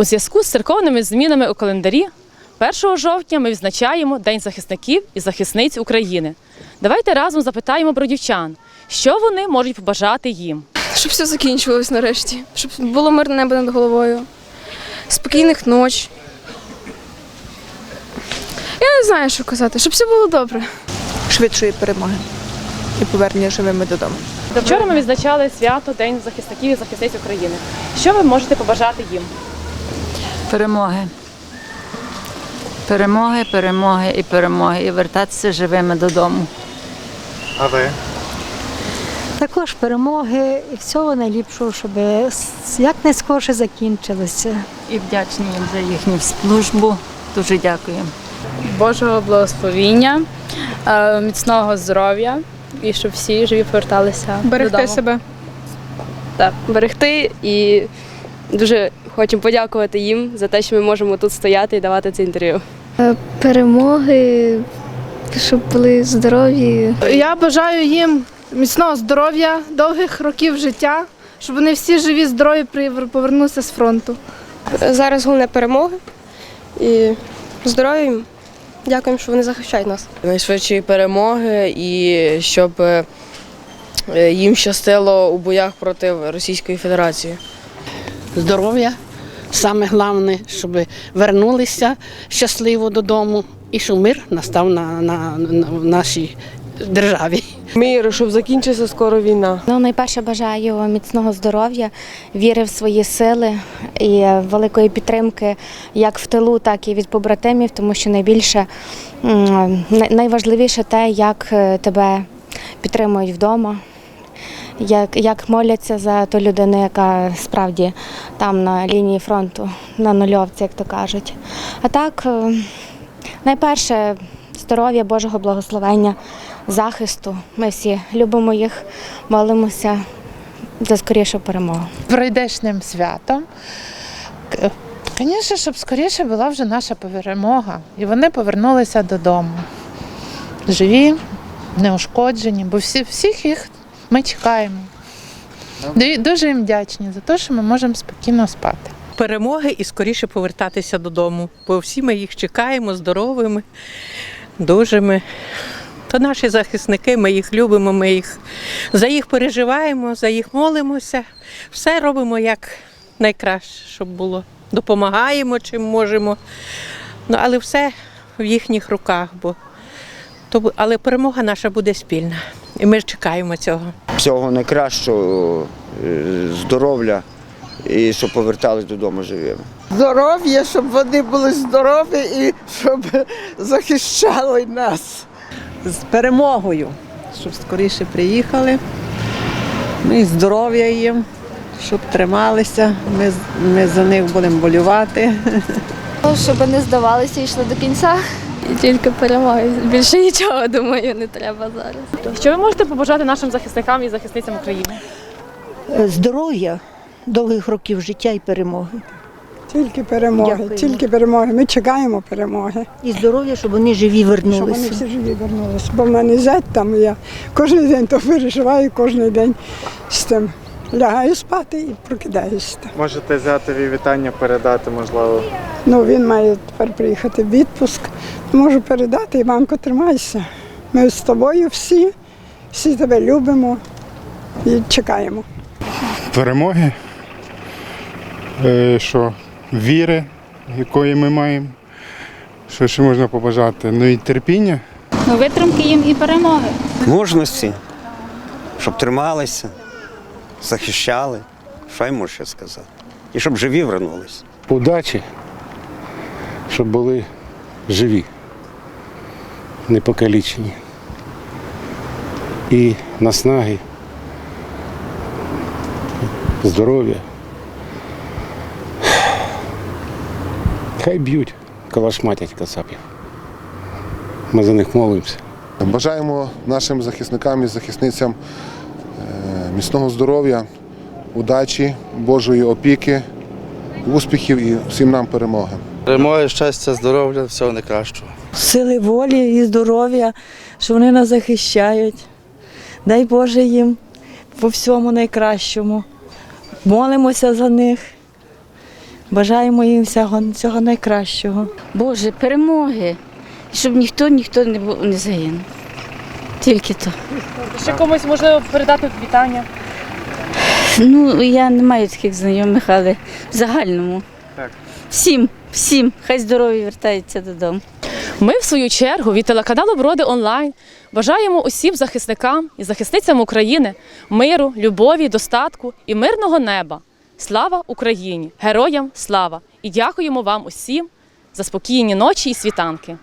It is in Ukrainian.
У зв'язку з церковними змінами у календарі 1 жовтня ми відзначаємо День захисників і захисниць України. Давайте разом запитаємо про дівчан, що вони можуть побажати їм. Щоб все закінчилось нарешті, щоб було мирне небо над головою, спокійних ноч. Я не знаю, що казати, щоб все було добре. швидшої перемоги і повернення живими додому. Вчора ми відзначали свято День захисників і захисниць України. Що ви можете побажати їм? Перемоги. Перемоги, перемоги і перемоги. І вертатися живими додому. А ви? Також перемоги і всього найліпшого, щоб якнайскорше закінчилося. І вдячні їм за їхню службу. Дуже дякую. Божого благословіння, е, міцного здоров'я і щоб всі живі поверталися Берегти додому. себе. Так, берегти і дуже хочемо подякувати їм за те, що ми можемо тут стояти і давати це інтерв'ю. перемоги, щоб були здорові. Я бажаю їм міцного здоров'я, довгих років життя, щоб вони всі живі, здорові при- повернулися з фронту. Зараз головне перемоги і здоров'я їм. Дякуємо, що вони захищають нас. найшвидшої перемоги і щоб е, е, їм щастило у боях проти Російської Федерації. Здоров'я. Саме головне, щоб вернулися щасливо додому і щоб мир настав на, на, на в нашій державі. Мир, щоб закінчилася скоро війна. Ну, найперше бажаю міцного здоров'я, віри в свої сили і великої підтримки як в тилу, так і від побратимів, тому що найбільше найважливіше те, як е, тебе підтримують вдома. Як, як моляться за ту людину, яка справді там на лінії фронту, на нульовці, як то кажуть. А так, е, найперше здоров'я, Божого благословення, захисту. Ми всі любимо їх, молимося за скорішу перемогу. прийдешнім святом. Звісно, щоб скоріше була вже наша перемога, і вони повернулися додому. Живі, неушкоджені, бо всі, всіх їх ми чекаємо. Дуже їм вдячні за те, що ми можемо спокійно спати. перемоги і скоріше повертатися додому. Бо всі ми їх чекаємо здоровими, дужими. То наші захисники, ми їх любимо, ми їх за їх переживаємо, за їх молимося. Все робимо як найкраще, щоб було. Допомагаємо чим можемо. Ну, але все в їхніх руках. Бо то, але перемога наша буде спільна. І ми чекаємо цього. Всього найкращого, е, здоров'я і щоб повертались додому живими. Здоров'я, щоб вони були здорові і щоб захищали нас. З перемогою, щоб скоріше приїхали. Ну і здоров'я їм, щоб трималися. Ми, ми за них будемо болювати. Щоб не здавалися і йшли до кінця. І тільки перемоги. Більше нічого, думаю, не треба зараз. Що ви можете побажати нашим захисникам і захисницям України? Здоров'я, довгих років життя і перемоги. Тільки перемоги, Дякуємо. тільки перемоги. Ми чекаємо перемоги. І здоров'я, щоб вони живі Щоб вони всі живі вернулися. Бо в мене зять там і я кожен день то переживаю, кожен день з тим. Лягаю спати і прокидаюся. Можете зятеві вітання передати, можливо. Ну, він має тепер приїхати в відпуск. Можу передати, Іванко, тримайся. Ми з тобою всі, всі тебе любимо і чекаємо. Перемоги, е, що віри, якої ми маємо. Що ще можна побажати? Ну і терпіння. Ну, витримки їм і перемоги. Мужності, щоб трималися, захищали. Що я можу ще сказати? І щоб живі вернулись. Удачі, щоб були живі, не покалічені. І наснаги, здоров'я. Хай б'ють, калашматять кацапів. Ми за них молимося. Бажаємо нашим захисникам і захисницям міцного здоров'я, удачі, Божої опіки, успіхів і всім нам перемоги. Перемоги, щастя, здоров'я, всього найкращого. Сили волі і здоров'я, що вони нас захищають. Дай Боже їм по всьому найкращому. Молимося за них. Бажаємо їм всього, всього найкращого. Боже, перемоги. Щоб ніхто ніхто не, не загинув. Тільки то. Ще комусь можливо передати вітання. Ну, я не маю таких знайомих, але в загальному. Так. Всім, всім, хай здорові вертаються додому. Ми, в свою чергу, від телеканалу Броди онлайн бажаємо усім захисникам і захисницям України миру, любові, достатку і мирного неба. Слава Україні! Героям слава! І дякуємо вам усім за спокійні ночі і світанки.